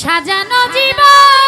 সাজানো জীবন।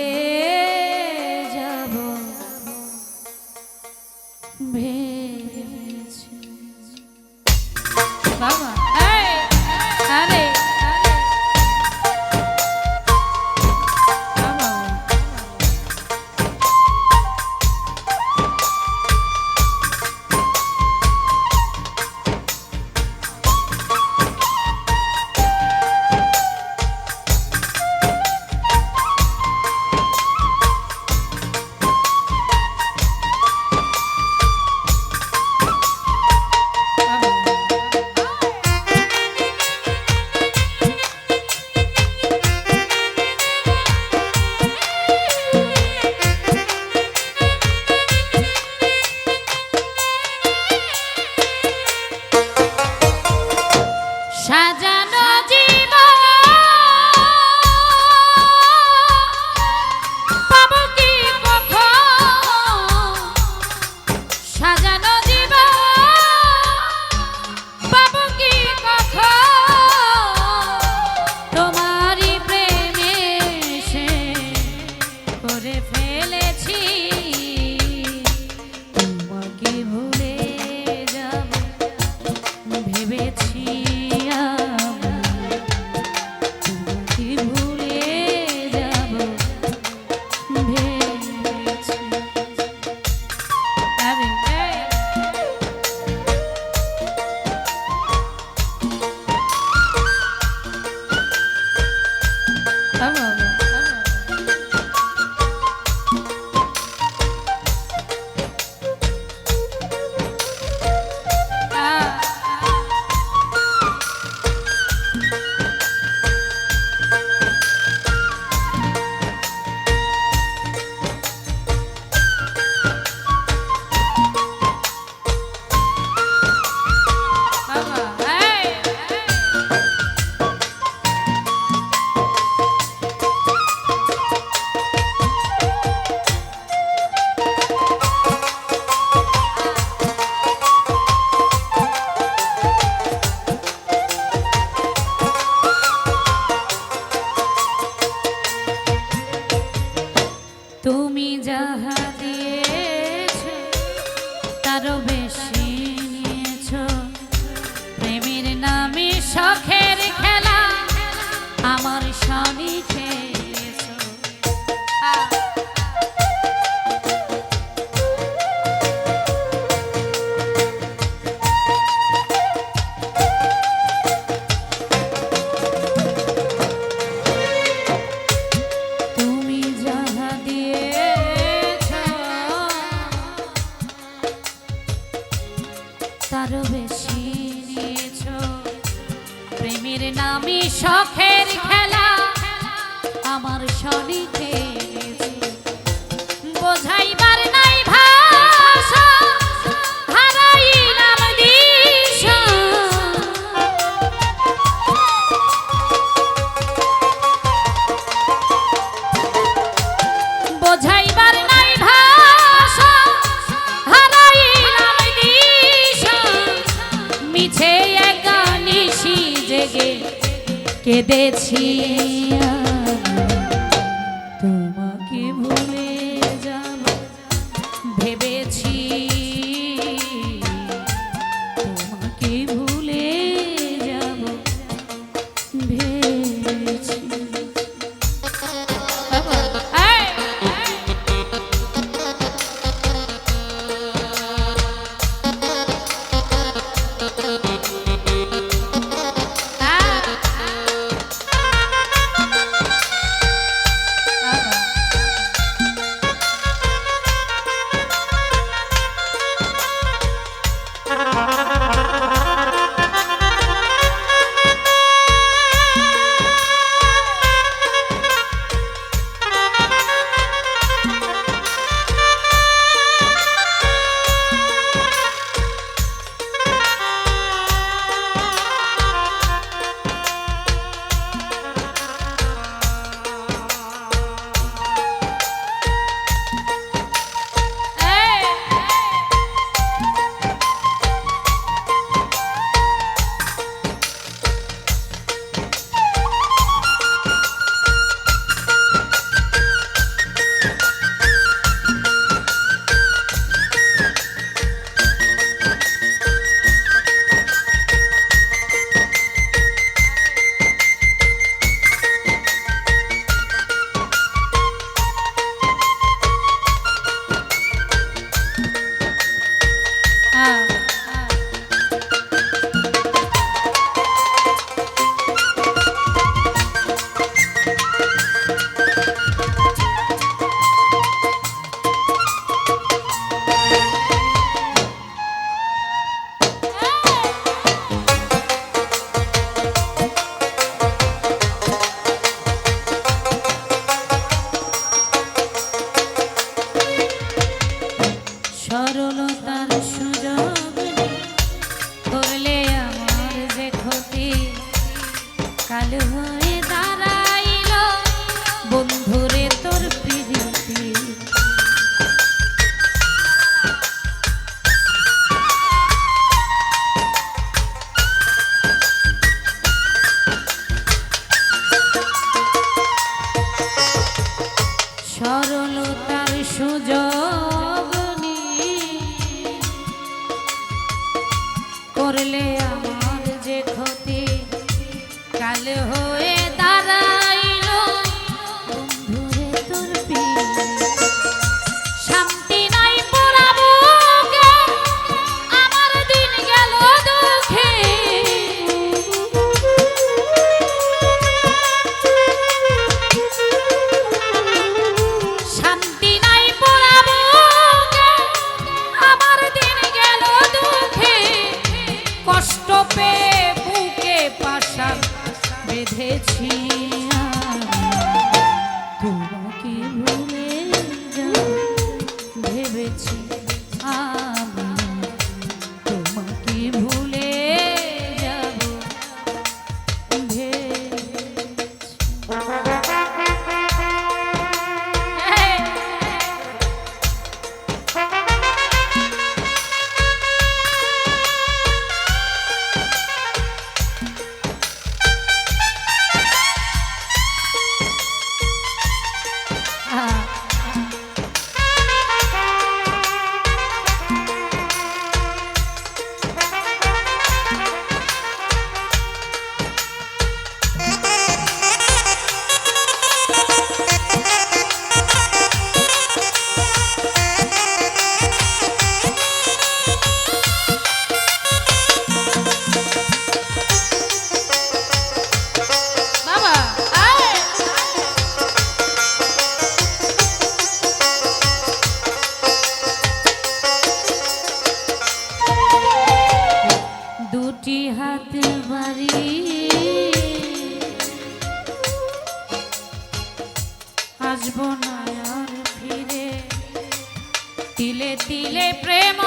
ভুলেছি তোমাকে ভুলে যাব ভেবেছি তোমাকে ভুলে যাব ভেবেছি। তিলে তিলে প্রেম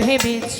ভেবেছি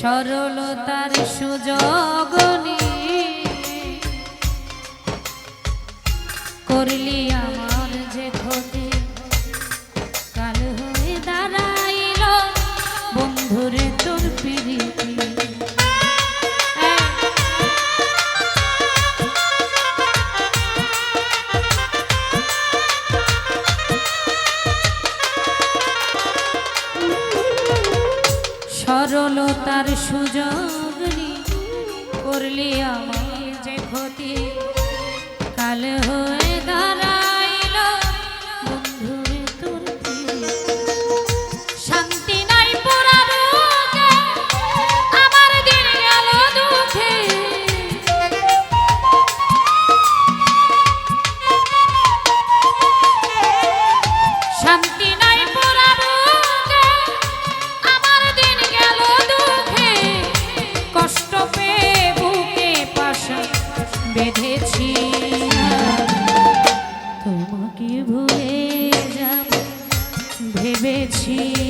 সরলতার সুযোগ করলি আমার জগনি করলে আমার যে ক্ষতি ভুলেছি তোমাকে ভুলে যাব ভেবেছি।